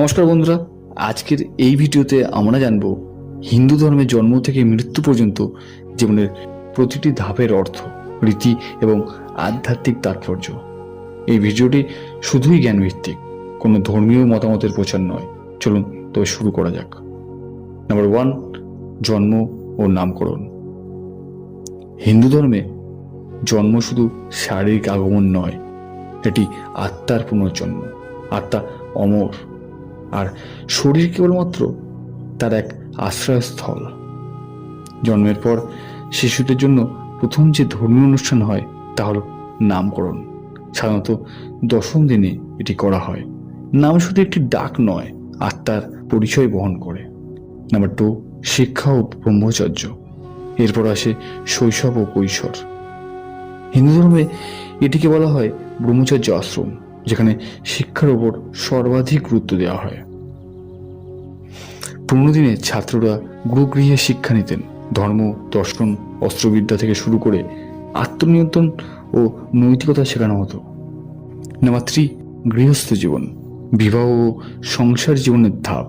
নমস্কার বন্ধুরা, আজকের এই ভিডিওতে আমরা জানব হিন্দু ধর্মের জন্ম থেকে মৃত্যু পর্যন্ত জীবনের প্রতিটি ধাপের অর্থ, রীতি এবং আধ্যাত্মিক তাৎপর্য। এই ভিডিওটি শুধুই জ্ঞানভিত্তিক, কোনো ধর্মীয় মতামতের প্রচার নয়। চলুন, তবে শুরু করা যাক। নাম্বার ওয়ান জন্ম ও নামকরণ। হিন্দু ধর্মে জন্ম শুধু শারীরিক আগমন নয়, এটি আত্মার পুনর্জন্ম। আত্মা অমর। আর শরীর কেবলমাত্র তার এক আশ্রয়স্থল। জন্মের পর শিশুদের জন্য প্রথম যে ধর্মীয় অনুষ্ঠান হয়, তা হল নামকরণ। সাধারণত দশম দিনে এটি করা হয়। নাম শুধু একটি ডাক নয়, আত্মার পরিচয় বহন করে। নাম্বার টু শিক্ষা ও ব্রহ্মচর্য। এরপর আসে শৈশব ও কৈশোর। হিন্দু ধর্মে এটিকে বলা হয় ব্রহ্মচর্য আশ্রম। শিক্ষার ওপর সর্বাধিক গুরুত্ব দেওয়া হয়। পুরনো দিনে ছাত্ররা গুরুগৃহে শিক্ষা নিতেন। ধর্ম, দর্শন, অস্ত্রবিদ্যা থেকে শুরু করে আত্মনিয়ন্ত্রণ ও নৈতিকতা শেখানো হতো। নাম্বার থ্রি, গৃহস্থ জীবন। বিবাহ ও সংসার জীবনের ধাপ।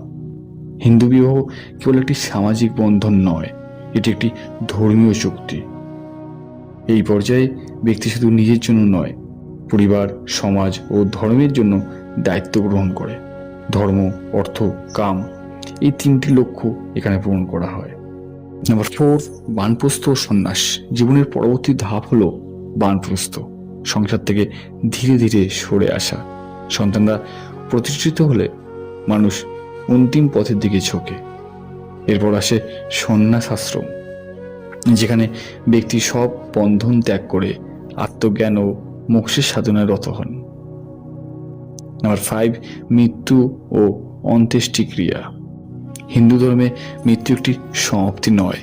হিন্দু বিবাহ কেবল একটি সামাজিক বন্ধন নয়, এটি একটি ধর্মীয় চুক্তি। এই পর্যায়ে ব্যক্তি শুধু নিজের জন্য নয় পরিবার, সমাজ ও ধর্মের জন্য দায়িত্ব গ্রহণ করে। ধর্ম, অর্থ, কাম এই তিনটি লক্ষ্য এখানে পূরণ করা হয়। নাম্বার ফোর বানপ্রস্থ ও সন্ন্যাস। জীবনের পরবর্তী ধাপ হলো বানপ্রস্থ। সংসার থেকে ধীরে ধীরে সরে আসা। সন্তানরা প্রতিষ্ঠিত হলে মানুষ অন্তিম পথের দিকে ঝোঁকে। এরপর আসে সন্ন্যাস আশ্রম যেখানে ব্যক্তি সব বন্ধন ত্যাগ করে আত্মজ্ঞান ও মোক্ষের সাধনায় রত হন। নাম্বার ফাইভ মৃত্যু ও অন্ত্যেষ্টিক্রিয়া। হিন্দু ধর্মে মৃত্যু একটি সমাপ্তি নয়,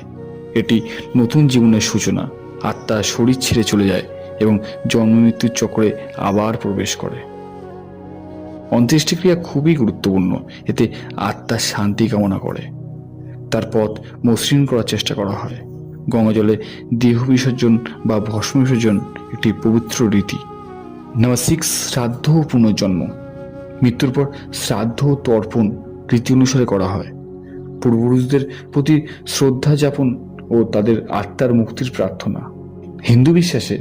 এটি নতুন জীবনের সূচনা। আত্মা শরীর ছেড়ে চলে যায় এবং জন্ম মৃত্যুর চক্রে আবার প্রবেশ করে। অন্ত্যেষ্টিক্রিয়া খুবই গুরুত্বপূর্ণ, এতে আত্মার শান্তি কামনা করে। তার পথ মসৃণ করার চেষ্টা করা হয়। গঙ্গা জলে দেহ বিসর্জন বা ভস্ম বিসর্জন একটি পবিত্র রীতি। নাম্বার সিক্স শ্রাদ্ধ ও পুনর্জন্ম। মৃত্যুর পর শ্রাদ্ধ ও তর্পণ রীতি অনুসারে করা হয়। পূর্বপুরুষদের প্রতি শ্রদ্ধা যাপন ও তাদের আত্মার মুক্তির প্রার্থনা। হিন্দু বিশ্বাসে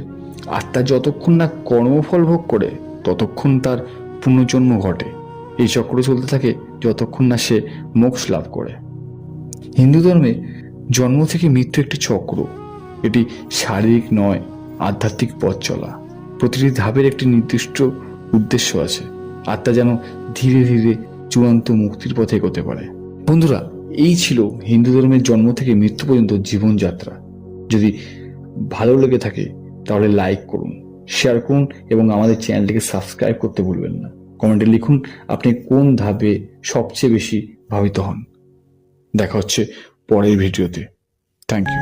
আত্মা যতক্ষণ না কর্মফল ভোগ করে, ততক্ষণ তার পুনর্জন্ম ঘটে। এই চক্র চলতে থাকে যতক্ষণ না সে মোক্ষ লাভ করে। হিন্দু ধর্মে জন্ম থেকে মৃত্যু একটি চক্র। এটি শারীরিক নয়, আধ্যাত্মিক পথ চলা। প্রতিটি ধাপের একটি নির্দিষ্ট উদ্দেশ্য আছে। আত্মা যেন ধীরে ধীরে চূড়ান্ত মুক্তির পথে এগোতে পারে। বন্ধুরা, এই ছিল হিন্দু ধর্মের জন্ম থেকে মৃত্যু পর্যন্ত জীবনযাত্রা। যদি ভালো লেগে থাকে, তাহলে লাইক করুন শেয়ার করুন এবং আমাদের চ্যানেলটিকে সাবস্ক্রাইব করতে ভুলবেন না। কমেন্টে লিখুন, আপনি কোন ধাপে সবচেয়ে বেশি ভাবিত হন। দেখা হচ্ছে পরের ভিডিওতে। Thank you